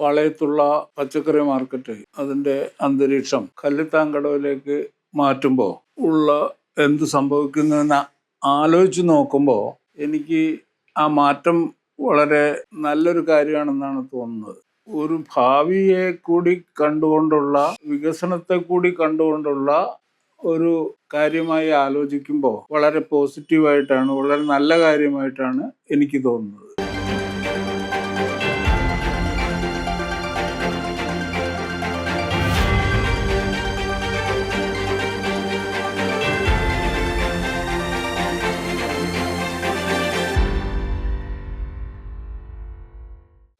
പാളയത്തുള്ള പച്ചക്കറി മാർക്കറ്റ് അതിന്റെ അന്തരീക്ഷം കല്ലിത്താങ്കടവിലേക്ക് മാറ്റുമ്പോൾ ഉള്ള എന്ത് സംഭവിക്കുന്നുവെന്ന് ആലോചിച്ച് നോക്കുമ്പോൾ എനിക്ക് ആ മാറ്റം വളരെ നല്ലൊരു കാര്യമാണെന്നാണ് തോന്നുന്നത്. ഒരു ഭാവിയെ കൂടി കണ്ടുകൊണ്ടുള്ള വികസനത്തെ കൂടി കണ്ടുകൊണ്ടുള്ള ഒരു കാര്യമായി ആലോചിക്കുമ്പോൾ വളരെ പോസിറ്റീവായിട്ടാണ് വളരെ നല്ല കാര്യമായിട്ടാണ് എനിക്ക് തോന്നുന്നത്.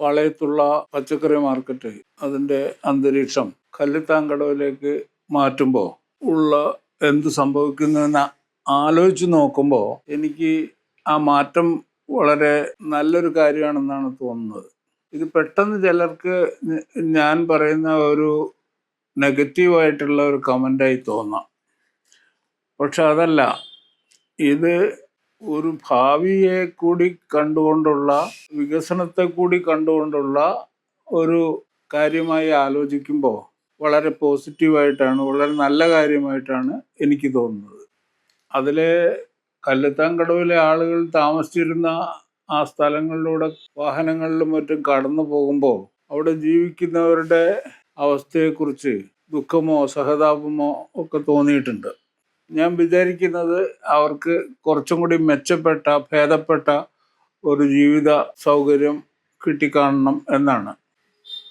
പാളയത്തുള്ള പച്ചക്കറി മാർക്കറ്റ് അതിന്റെ അന്തരീക്ഷം കല്ലിത്താങ്കടവിലേക്ക് മാറ്റുമ്പോൾ ഉള്ള എന്ത് സംഭവിക്കുന്നതെന്ന് ആലോചിച്ച് നോക്കുമ്പോൾ എനിക്ക് ആ മാറ്റം വളരെ നല്ലൊരു കാര്യമാണെന്നാണ് തോന്നുന്നത്. ഇത് പെട്ടെന്ന് ചിലർക്ക് ഞാൻ പറയുന്ന ഒരു നെഗറ്റീവായിട്ടുള്ള ഒരു കമന്റായി തോന്നാം. പക്ഷെ അതല്ല ഇത് ഒരു ഭാവിയെ കൂടി കണ്ടുകൊണ്ടുള്ള വികസനത്തെ കൂടി കണ്ടുകൊണ്ടുള്ള ഒരു കാര്യമായി ആലോചിക്കുമ്പോൾ വളരെ പോസിറ്റീവായിട്ടാണ് വളരെ നല്ല കാര്യമായിട്ടാണ് എനിക്ക് തോന്നുന്നത്. അതിലെ കല്ലുത്താങ്കടവിലെ ആളുകൾ താമസിച്ചിരുന്ന ആ സ്ഥലങ്ങളിലൂടെ വാഹനങ്ങളിലും മറ്റും കടന്നു പോകുമ്പോൾ അവിടെ ജീവിക്കുന്നവരുടെ അവസ്ഥയെക്കുറിച്ച് ദുഃഖമോ സഹതാപമോ ഒക്കെ തോന്നിയിട്ടുണ്ട്. ഞാൻ വിചാരിക്കുന്നത് അവർക്ക് കുറച്ചും കൂടി മെച്ചപ്പെട്ട ഭേദപ്പെട്ട ഒരു ജീവിത സൗകര്യം കിട്ടിക്കാണണം എന്നാണ്.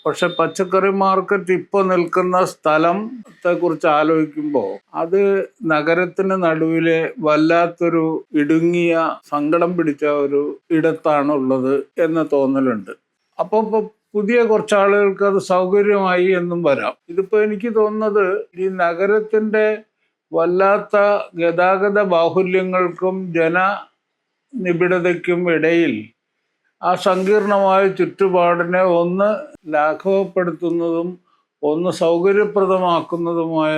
പക്ഷെ പച്ചക്കറി മാർക്കറ്റ് ഇപ്പോൾ നിൽക്കുന്ന സ്ഥലത്തെ കുറിച്ച് ആലോചിക്കുമ്പോൾ അത് നഗരത്തിന് നടുവിലെ വല്ലാത്തൊരു ഇടുങ്ങിയ സങ്കടം പിടിച്ച ഒരു ഇടത്താണുള്ളത് എന്ന തോന്നലുണ്ട്. അപ്പോൾ പുതിയ കുറച്ച് ആളുകൾക്ക് അത് സൗകര്യമായി എന്നും വരാം. ഇതിപ്പോൾ എനിക്ക് തോന്നുന്നത് ഈ നഗരത്തിന്റെ വല്ലാത്ത ഗതാഗത ബാഹുല്യങ്ങൾക്കും ജന നിബിഡതയ്ക്കും ഇടയിൽ ആ സങ്കീർണമായ ചുറ്റുപാടിനെ ഒന്ന് ലാഘവപ്പെടുത്തുന്നതും ഒന്ന് സൗകര്യപ്രദമാക്കുന്നതുമായ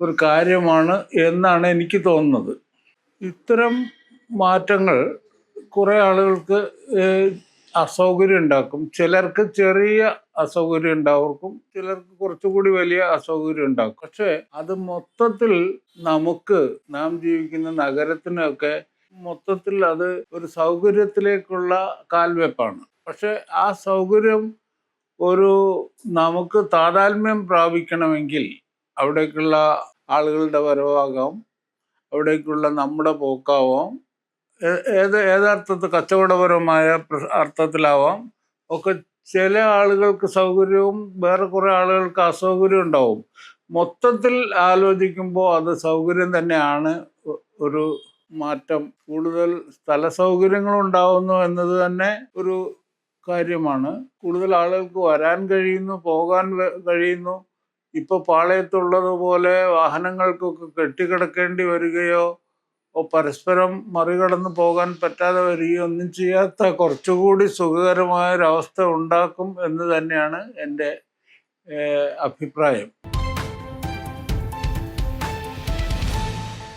ഒരു കാര്യമാണ് എന്നാണ് എനിക്ക് തോന്നുന്നത്. ഇത്തരം മാറ്റങ്ങൾ കുറേ ആളുകൾക്ക് അസൗകര്യം ഉണ്ടാക്കും. ചിലർക്ക് ചെറിയ അസൗകര്യം ഉണ്ടാവർക്കും ചിലർക്ക് കുറച്ചുകൂടി വലിയ അസൗകര്യം ഉണ്ടാക്കും. പക്ഷെ അത് മൊത്തത്തിൽ നമുക്ക് നാം ജീവിക്കുന്ന നഗരത്തിനൊക്കെ മൊത്തത്തിൽ അത് ഒരു സൗകര്യത്തിലേക്കുള്ള കാൽവെപ്പാണ്. പക്ഷെ ആ സൗകര്യം ഒരു നമുക്ക് താതാത്മ്യം പ്രാപിക്കണമെങ്കിൽ അവിടേക്കുള്ള ആളുകളുടെ വരവാകാം അവിടേക്കുള്ള നമ്മുടെ പോക്കാവാം ഏത് ഏതർത്ഥത്തിൽ കച്ചവടപരമായ പ്ര- അർത്ഥത്തിലാവാം. ഒക്കെ ചില ആളുകൾക്ക് സൗകര്യവും വേറെ കുറെ ആളുകൾക്ക് അസൗകര്യം ഉണ്ടാവും. മൊത്തത്തിൽ ആലോചിക്കുമ്പോൾ അത് സൗകര്യം തന്നെയാണ്. ഒരു മാറ്റം. കൂടുതൽ സ്ഥല സൗകര്യങ്ങൾ ഉണ്ടാവുന്നു എന്നത് തന്നെ ഒരു കാര്യമാണ്. കൂടുതൽ ആളുകൾക്ക് വരാൻ കഴിയുന്നു പോകാൻ കഴിയുന്നു. ഇപ്പോൾ പാളയത്തുള്ളതുപോലെ വാഹനങ്ങൾക്കൊക്കെ കെട്ടിക്കിടക്കേണ്ടി വരികയോ പരസ്പരം മറികടന്ന് പോകാൻ പറ്റാതെ വരികയോ ഒന്നും ചെയ്യാത്ത കുറച്ചുകൂടി സുഖകരമായ ഒരവസ്ഥ ഉണ്ടാക്കും എന്ന് തന്നെയാണ് എന്റെ അഭിപ്രായം.